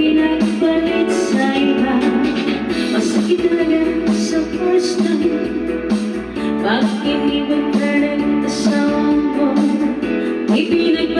pinagpalit sa iba Masakit talaga sa first time Pag hindi mo asawa mo May pinagpalit